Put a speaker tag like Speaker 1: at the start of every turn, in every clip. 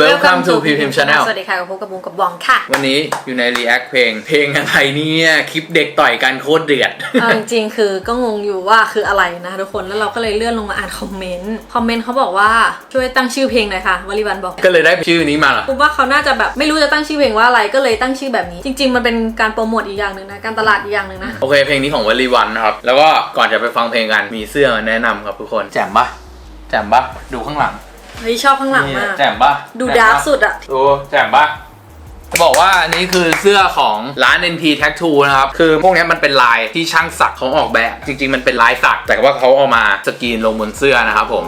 Speaker 1: Welcome to PPM Channel
Speaker 2: สวัสดีค่ะกับพบกับบูมกับวองค่ะ
Speaker 1: วันนี้อยู่ใน React เพลง เพลงอะไรเนี่ย คลิปเด็กต่อยกันโคตรเดือด
Speaker 2: เอาจริงๆ คือก็งงอยู่ว่าคืออะไรนะคะทุกคนแล้วเราก็เลยเลื่อนลงมาอ่านคอมเมนต์ คอมเมนต์เขาบอกว่าช่วยตั้งชื่อเพลงหน่อยค่ะวลิวันบอก
Speaker 1: ก็เลยได้ชื่อนี้มาเหรอ
Speaker 2: บูมว่าเขาน่าจะแบบไม่รู้จะตั้งชื่อเพลงว่าอะไรก็เลยตั้งชื่อแบบนี้ จริง ๆ มันเป็นการโปรโมทอีกอย่างหนึ่งนะ การตลาดอีกอย่างหนึ่งนะ
Speaker 1: โอเคเพลงนี้ของวลีวันนะครับ แล้วก็ก่อนจะไปฟังเพลงกันมีเสื้อมาแนะนำครับทุกคน แจ่มปะแจ่มปะดูข้างหลัง
Speaker 2: เฮ้ยชอบข้างหลัง
Speaker 1: นี่
Speaker 2: มาก
Speaker 1: แจ่มปะ
Speaker 2: ดู
Speaker 1: แจ่มปะ
Speaker 2: ดาร์กสุดอะ
Speaker 1: ดูแจ่มปะจะบอกว่าอันนี้คือเสื้อของร้าน NT Tattoo นะครับ คือพวกนี้มันเป็นลายที่ช่างสักเขาออกแบบ จริง ๆ มันเป็นลายสัก แต่ว่าเขาเอามาสกรีนลงบนเสื้อนะครับผม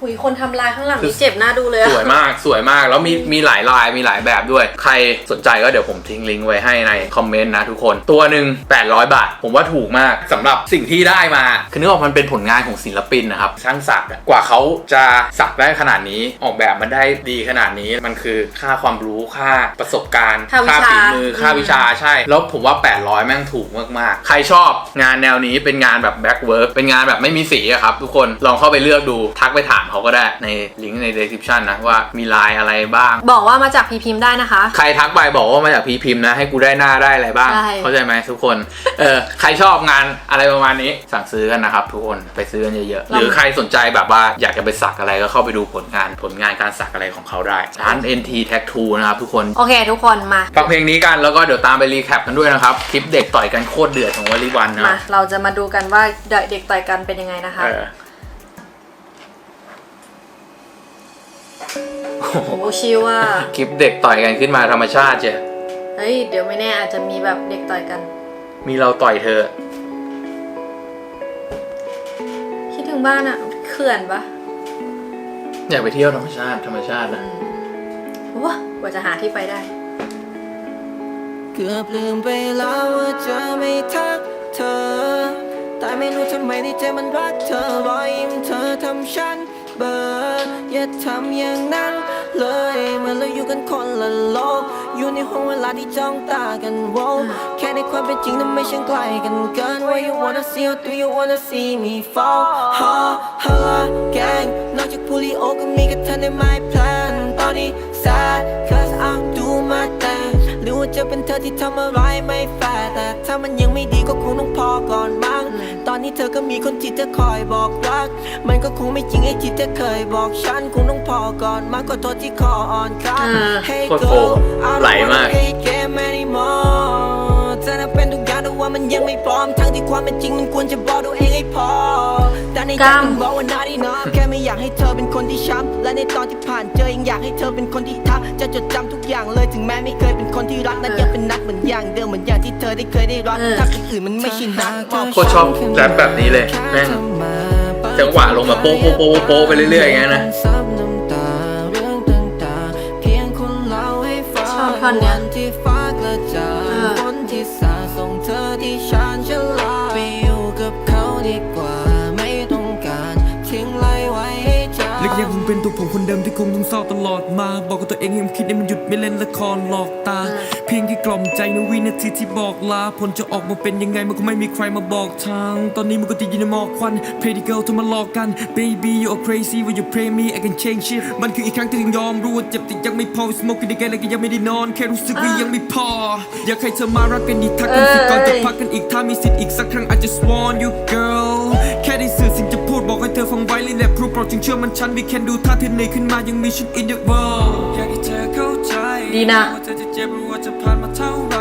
Speaker 2: อ๋อหุยคนทำลายข้างหลังนี่เจ็บหน้าดูเลยอะ
Speaker 1: สวยมากสวยมากแล้วมีมีหลายลายมีหลายแบบด้วย ใครสนใจก็เดี๋ยวผมทิ้งลิงก์ไว้ให้ในคอมเมนต์นะทุกคน ตัวหนึ่ง800 บาท ผมว่าถูกมากสำหรับสิ่งที่ได้มาคือนึกออกมันเป็นผลงานของศิลปินนะครับช่างสักอะกว่าเขาจะสักได้ขนาดนี้ออกแบบมันได้ดีขนาดนี้มันคือค่าความรู้ค่าประสบการณ์
Speaker 2: ค่าวิชา
Speaker 1: ฝีมือค่าวิชาใช่ แล้วผมว่า 800 แม่งถูกมากๆ ใครชอบงานแนวนี้เป็นงานแบบแบ็กเวิร์กเป็นงานแบบไม่มีสีอะครับทุกคนลองเข้าไปเลือกดูทักไปถามเขาก็ได้ในลิงก์ใน description นะว่ามีลายอะไรบ้าง
Speaker 2: บอกว่ามาจากพีพิมพ์ได้นะคะ
Speaker 1: ใครทักไปบอกว่ามาจากพีพิมพ์นะให้กูได้หน้าได้อะไรบ้าง
Speaker 2: ใช่
Speaker 1: เข้าใจไหมทุกคนเออใครชอบงานอะไรประมาณนี้สั่งซื้อกันนะครับทุกคนไปซื้อกันเยอะๆหรือใครสนใจแบบว่าอยากจะไปสักอะไรก็เข้าไปดูผลงานผลงานการสักอะไรของเขาได้ร้าน NT Tattoo นะครับทุกคน
Speaker 2: โอเคทุกคนมา
Speaker 1: ฟังเพลงนี้กันแล้วก็เดี๋ยวตามไปรีแคปกันด้วยนะครับ คลิปเด็กต่อยกันโคตรเดือดของวลีวันนะค
Speaker 2: มา
Speaker 1: รับ
Speaker 2: เราจะมาดูกันว่าเด็กต่อยกันเป็นยังไงนะคะ
Speaker 1: เออ
Speaker 2: โอ้โหชิวอะ
Speaker 1: คลิปเด็กต่อยกันขึ้นมาธรรมชาติเจ้
Speaker 2: เฮ้ย เดี๋ยวไม่แน่อาจจะมีแบบเด็กต่อยกัน
Speaker 1: มีเราต่อยเธอ
Speaker 2: คิดถึงบ้านอะเขื่อนปะ
Speaker 1: อยากไปเที่ยวธรรมชาติธรรมชาตินะ
Speaker 2: ว้ากว่าจะหาที่ไปได้
Speaker 3: เกือบลืมไปแล้วว่าจะไม่ทักเธอ แต่ไม่รู้ทำไมในใจมันรักเธอรอยยิ้มเธอทำฉัน เบลออย่าทำอย่างนั้นเลยเมื่อเราอยู่กันคนละโลก อยู่ในห้องเวลาที่จ้องตากันโวแค่ในความเป็นจริงนั้นไม่ช่างไกลกันเกิน Where you wanna see or do you wanna see me fall ฮะฮะแกงนอกจากพูลิโอก็มีกับเธอใน my plan ตอนนี้ sad cause I'm do my thing หรือว่าจะเป็นเธอที่ทำอะไรไม่แฟร์แต่ถ้ามันยังไม่ดีก็คงต้องพอก่อนมั้งตอนนี้เธอก็มีคนที่จะคอยบอกรัก มันก็คงไม่จริงไอ้ที่เธอเคยบอกฉันคงต้องพอก่อนมั้งก็โทษที่ขออ่อนครับ
Speaker 2: อ่า
Speaker 3: Hey
Speaker 1: โคตรโฟ
Speaker 3: girl I
Speaker 1: ไหล
Speaker 3: don't
Speaker 1: มาก
Speaker 3: wanna hate game anymore เธอน่ะเป็นทุกอย่างแต่ว่ามันยังไม่พร้อมทั้งที่ความเป็นจริงมันควรจะบอกตัวเองให้พอแต่ในใจ
Speaker 2: กล้าม
Speaker 3: มันบอกว่า not enough แค่ไม่อยากให้เธอเป็นคนที่ช้ำและในตอนที่ผ่านเจอยังอยากให้เธอเป็นคนที่ทักจะจดจำทุกอย่างเลยถึงแม้ไม่เคยเป็นคนที่รักนั้นยังเป็นนัดเหมือนอย่างเดิมเหมือนอย่างที่เธอได้เคยได้รัก
Speaker 2: เออ
Speaker 3: ถ้าคนอื่นมันไม่ใช่นัด
Speaker 1: โคตรชอบแรปแบบนี้เลยแม่งจังหวะลงมาโป๊ะโป๊ะโป๊ะโป๊ะไปเรื่อยๆอย่างเงี้ยนะ
Speaker 3: ซับน้ำตาเรื่องต่างๆเพียงคุณเล่าให้ฟัง
Speaker 2: ชอบท่อนเนี้ย
Speaker 3: วัที่ฟ้ากระจ่าง
Speaker 2: เออ
Speaker 3: ฝนที่สาดส่งเธอที่ชานชาลา
Speaker 4: คงเป็นตัวผมคนเดิมที่คงต้องเศร้าตลอดมา บอกกับตัวเองให้มันคิดให้มันหยุดไม่เล่นละครหลอกตา เพียงแค่กล่อมใจในวินาทีที่บอกลาผลจะออกมาเป็นยังไงมันก็ไม่มีใครมาบอกทาง ตอนนี้มันก็ติดอยู่ในหมอกควัน Pretty girl เธอมาหลอกกัน Baby you are crazy when you pray me I can change shit มันคืออีกครั้งที่ยังยอมรู้ว่าเจ็บแต่ยังไม่พอ smoke กันได้ไงแล้วก็ยังไม่ได้นอน แค่รู้สึกว่ายังไม่พอ อยากให้เธอมารักกันอีกทักกันสิก่อนจะพักกันอีกถ้ามีสิทธิ์อีกสักครั้ง I just want you girl ธอฟังไว้เลยแหละพรูโปรดจึงเชื่อมันฉัน we can do ถ้าเธอเหนื่อยขึ้นมายังมีฉัน in the world อยากให้เธอเข้าใจ
Speaker 2: ดีนะ
Speaker 4: ว่าเธอจะเจ็บหรือว่าจะผ่านมาเท่าไหร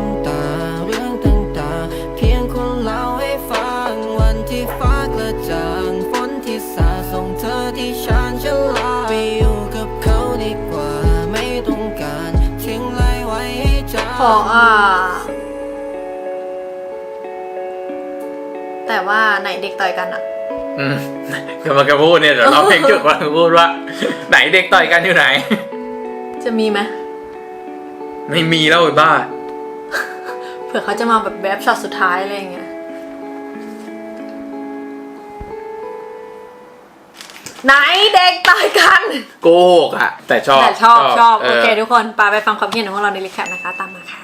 Speaker 4: น้ำ
Speaker 3: ตา เรื่องต่างๆเพียงคุณเล่าให้ฟัง วันที่ฟ้ากระจ่างฝนที่สาดส่งเธอที่ชานชาลาไปอยู่กับเขาดีกว่าไม่ต้องการทิ้งไล่ไว้ให้จำ
Speaker 2: ของอ่าแต่ว่าไหนเด็กต่อยกันอะ
Speaker 1: ออืมกำลังจะพูดเนี่ยเดี๋ยวเราเพลงจุดกำลังจะพูดว่า ไหนเด็กต่อยกันอยู่ไหน
Speaker 2: จะมีไหม
Speaker 1: ไม่มีแล้วไอ้บ้า
Speaker 2: เผื่อเขาจะมาแบบแบบช็อตสุดท้ายอะไรอย่างเงี้ยไหนเด็กตายกัน
Speaker 1: โกหกอะแต่ชอบ
Speaker 2: แต่ชอบชอบ โอเค ทุกคนปาไปฟังความคิดเห็นของเราในรีแคปนะคะ ตามมาค่ะ